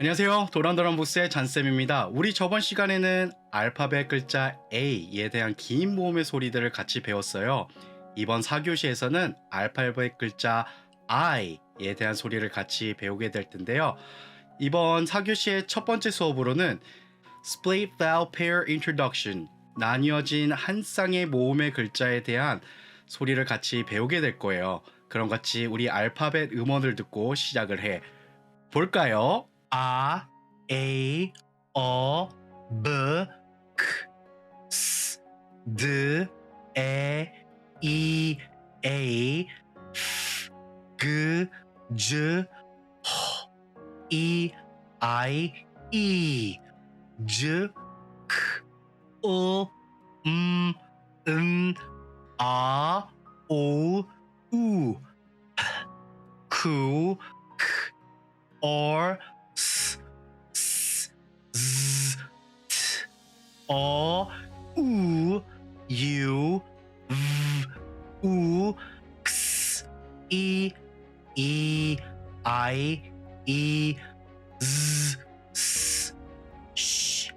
안녕하세요. 도란도란부스의 잔쌤입니다. 우리 저번 시간에는 알파벳 글자 A에 대한 긴 모음의 소리들을 같이 배웠어요. 이번 4교시에서는 알파벳 글자 I에 대한 소리를 같이 배우게 될 텐데요. 이번 4교시의 첫 번째 수업으로는 Split Vowel Pair Introduction 나뉘어진 한 쌍의 모음의 글자에 대한 소리를 같이 배우게 될 거예요. 그럼 같이 우리 알파벳 음원을 듣고 시작을 해 볼까요? 아, A, 어, B, K, S, D, E, E, A, F, G, J, H, E, I, E, J, K, O, M, N, A, O, U, Q, K, R, z, t, o, u, u, v, u, x, e, e, i, e, z, s, sh,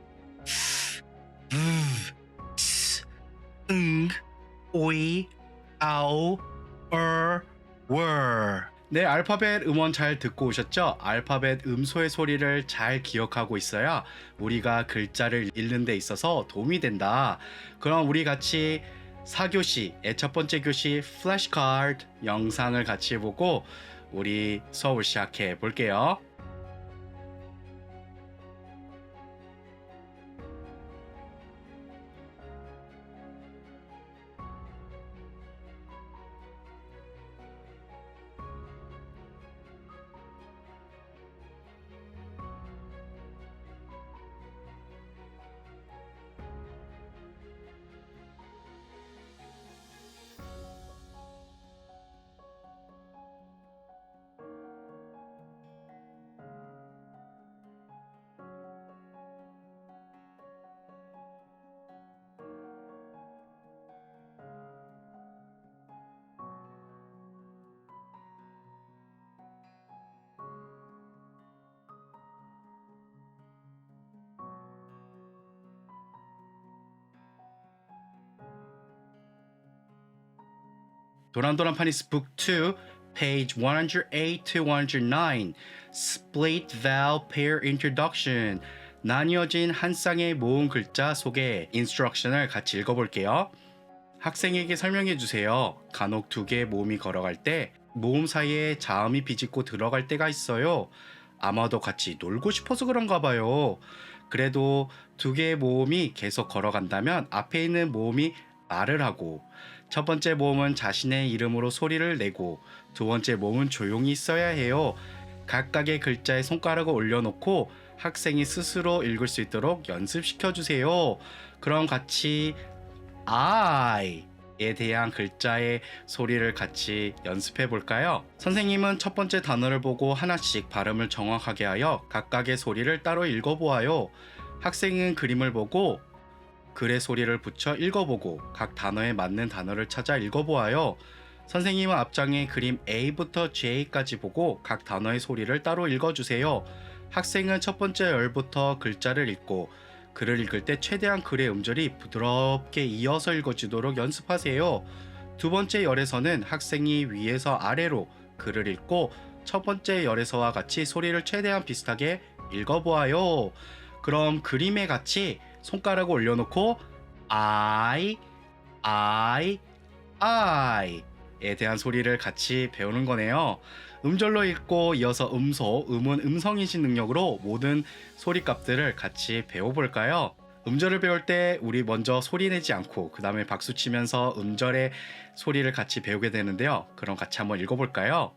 f, v, t, ng, oi, ao, er, were. 네, 알파벳 음원 잘 듣고 오셨죠? 알파벳 음소의 소리를 잘 기억하고 있어야 우리가 글자를 읽는 데 있어서 도움이 된다. 그럼 우리 같이 4교시의 첫 번째 교시 플래시카드 영상을 같이 보고 우리 수업을 시작해 볼게요. 도란도란 파니스 북 2 page 108 to 109 split vowel pair introduction 나뉘어진 한 쌍의 모음 글자 소개 인스트럭션을 같이 읽어볼게요. 학생에게 설명해 주세요. 간혹 두 개의 모음이 걸어갈 때 모음 사이에 자음이 비집고 들어갈 때가 있어요. 아마도 같이 놀고 싶어서 그런가 봐요. 그래도 두 개의 모음이 계속 걸어간다면 앞에 있는 모음이 말을 하고 첫 번째 모음은 자신의 이름으로 소리를 내고 두 번째 모음은 조용히 있어야 해요. 각각의 글자에 손가락을 올려놓고 학생이 스스로 읽을 수 있도록 연습시켜 주세요. 그럼 같이 I에 대한 글자의 소리를 같이 연습해 볼까요? 선생님은 첫 번째 단어를 보고 하나씩 발음을 정확하게 하여 각각의 소리를 따로 읽어 보아요. 학생은 그림을 보고 글의 소리를 붙여 읽어보고 각 단어에 맞는 단어를 찾아 읽어보아요. 선생님은 앞장에 그림 A부터 J까지 보고 각 단어의 소리를 따로 읽어주세요. 학생은 첫 번째 열부터 글자를 읽고 글을 읽을 때 최대한 글의 음절이 부드럽게 이어서 읽어지도록 연습하세요. 두 번째 열에서는 학생이 위에서 아래로 글을 읽고 첫 번째 열에서와 같이 소리를 최대한 비슷하게 읽어보아요. 그럼 그림에 같이 손가락을 올려놓고 I, I, I에 대한 소리를 같이 배우는 거네요. 음절로 읽고 이어서 음소, 음은 음성 인식 능력으로 모든 소리 값들을 같이 배워볼까요? 음절을 배울 때 우리 먼저 소리 내지 않고 그 다음에 박수 치면서 음절의 소리를 같이 배우게 되는데요. 그럼 같이 한번 읽어볼까요?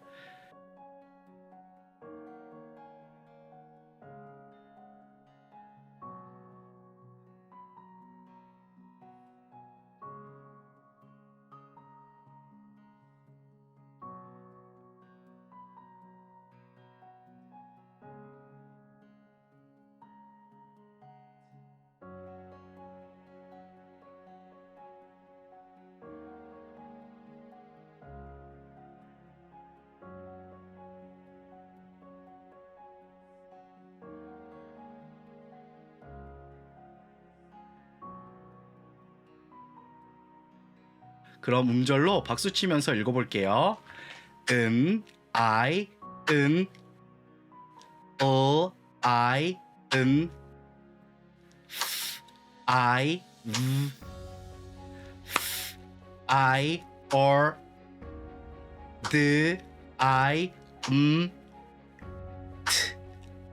그럼 음절로 박수 치면서 읽어볼게요. 은, I, 은, 어, I, 은, I, v, I, or, 드, I, 음, 트,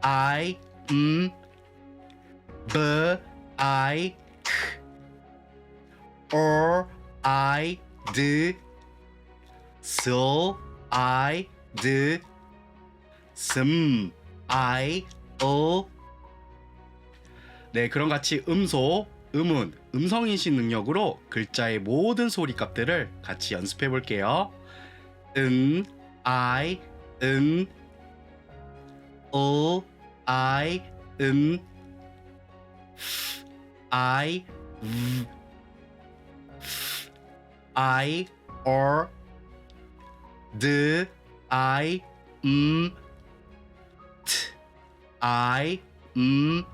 I, 음, b, I, 크, or, I, 드, so, I, 드, 슴, I, 어. 네, 그럼 같이 음소, 음운, 음성 인식 능력으로 글자의 모든 소리 값들을 같이 연습해 볼게요. 은, I, 은, 어, I, 은, I, v, I, or, 드, I, 음, 트, I, 음,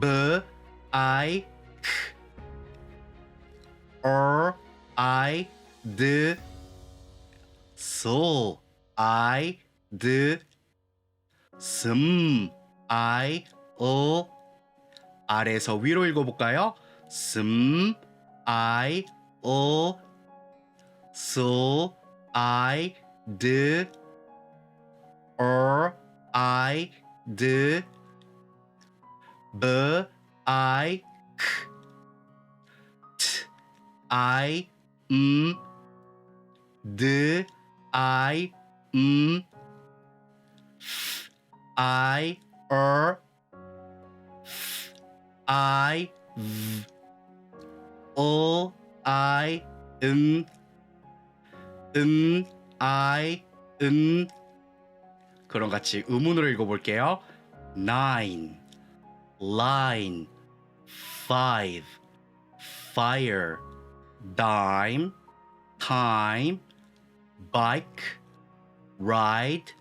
b, I, 크, or, I, 드, so, I, 드, 슴, I, 어, 아래에서 위로 읽어볼까요? 슴, I, 어, so, I, 드, or, I, 드, b, I, 크, 트, I, 음, 드, I, 음, I, er, I, v, o, I, 음, 음, I, 음. 그럼 같이 음운으로 읽어볼게요. nine, line, five, fire, dime, time, bike, ride,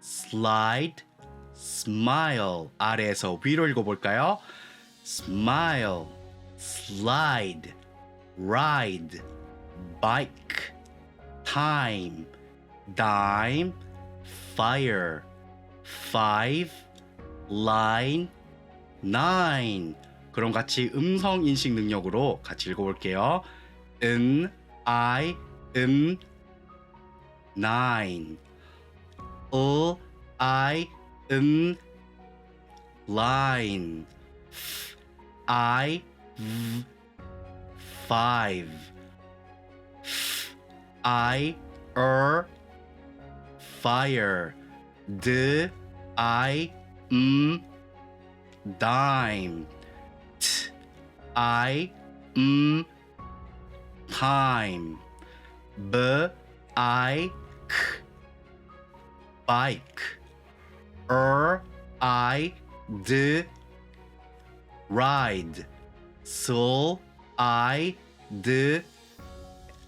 slide, smile. 아래에서 위로 읽어볼까요? smile, slide, ride, bike, time, dime, fire, five, line, nine. 그럼 같이 음성 인식 능력으로 같이 읽어볼게요. 은, I, 음, nine. 어, I, 음, line. I, v, five. I, er, fire. D, I, mm, dime. T, I, mm, time. B, I, k, bike. Er, I, d, ride. So, I, d,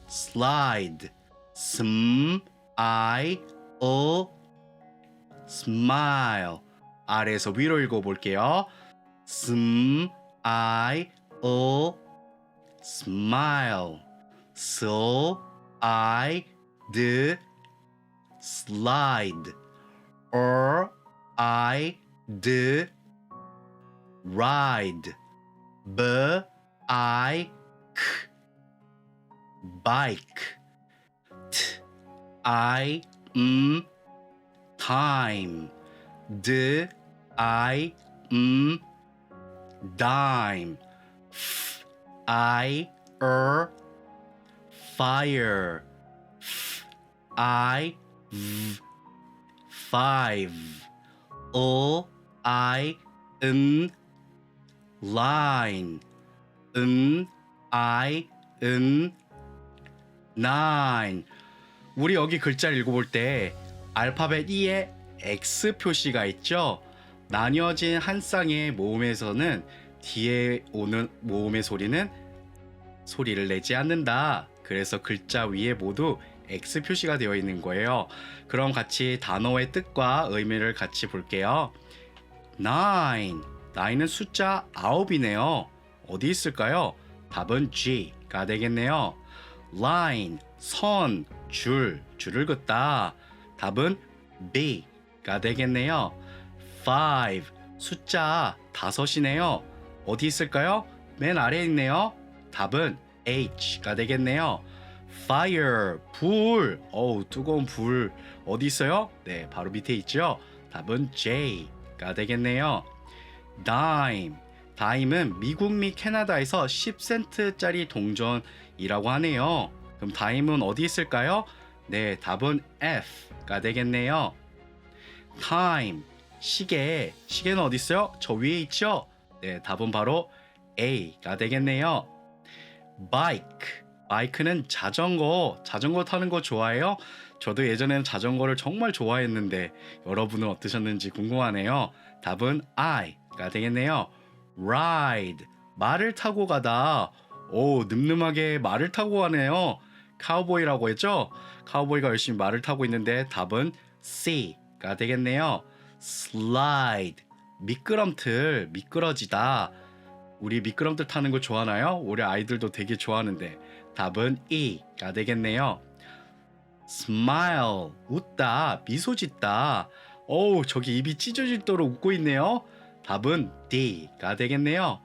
slide. Sm, I, o, smile. 아래에서 위로 읽어볼게요. Sm, I, o, smile. So, I, d, slide. Or, I, d, ride. B, I, k, bike. T, I, m, time. D, I, m, dime. F, I, er, fire. F, I, v, five. O, I, n, line. 은, I, 은, nine. 우리 여기 글자를 읽어볼 때 알파벳 E에 X 표시가 있죠. 나뉘어진 한 쌍의 모음에서는 뒤에 오는 모음의 소리는 소리를 내지 않는다. 그래서 글자 위에 모두 X 표시가 되어 있는 거예요. 그럼 같이 단어의 뜻과 의미를 같이 볼게요. nine. nine은 숫자 9이네요. 어디 있을까요? 답은 G가 되겠네요. line, 선, 줄, 줄을 긋다. 답은 B가 되겠네요. five, 숫자 다섯이네요. 어디 있을까요? 맨 아래에 있네요. 답은 H가 되겠네요. fire, 불. 어우, 뜨거운 불. 어디 있어요? 네, 바로 밑에 있죠. 답은 J가 되겠네요. dime. 다임은 미국 및 캐나다에서 10센트짜리 동전이라고 하네요. 그럼 다임은 어디 있을까요? 네, 답은 F가 되겠네요. time. 시계. 시계는 어디 있어요? 저 위에 있죠? 네, 답은 바로 A가 되겠네요. bike. 바이크는 자전거. 자전거 타는 거 좋아해요? 저도 예전에는 자전거를 정말 좋아했는데 여러분은 어떠셨는지 궁금하네요. 답은 I가 되겠네요. Ride. 말을 타고 가다. 오, 늠름하게 말을 타고 가네요. 카우보이라고 했죠? 카우보이가 열심히 말을 타고 있는데 답은 C가 되겠네요. slide. 미끄럼틀, 미끄러지다. 우리 미끄럼틀 타는 거 좋아하나요? 우리 아이들도 되게 좋아하는데 답은 E가 되겠네요. smile 웃다 미소 짓다 어우 저기 입이 찢어질 도록 웃고 있네요 답은 D가 되겠네요.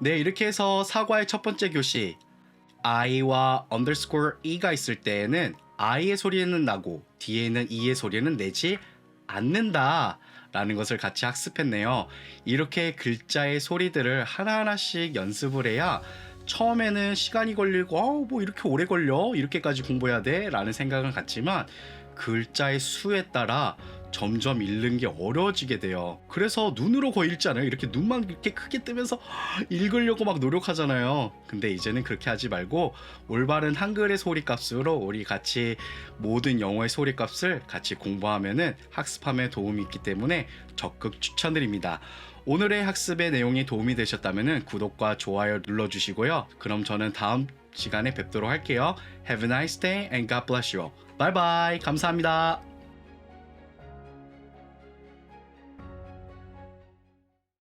네 이렇게 해서 사과의 첫 번째 교시 I와 underscore E가 있을 때에는 I의 소리는 나고 뒤에는 E의 소리는 내지 않는다 라는 것을 같이 학습했네요. 이렇게 글자의 소리들을 하나하나씩 연습을 해야 처음에는 시간이 걸리고 어, 뭐 이렇게 오래 걸려? 이렇게까지 공부해야 돼? 라는 생각을 갖지만 글자의 수에 따라 점점 읽는 게 어려워지게 돼요 그래서 눈으로 거의 읽지 않아요 이렇게 눈만 이렇게 크게 뜨면서 읽으려고 막 노력하잖아요 근데 이제는 그렇게 하지 말고 올바른 한글의 소리값으로 우리 같이 모든 영어의 소리값을 같이 공부하면은 학습함에 도움이 있기 때문에 적극 추천드립니다 오늘의 학습의 내용이 도움이 되셨다면 구독과 좋아요 눌러주시고요. 그럼 저는 다음 시간에 뵙도록 할게요. Have a nice day and God bless you. Bye bye. 감사합니다.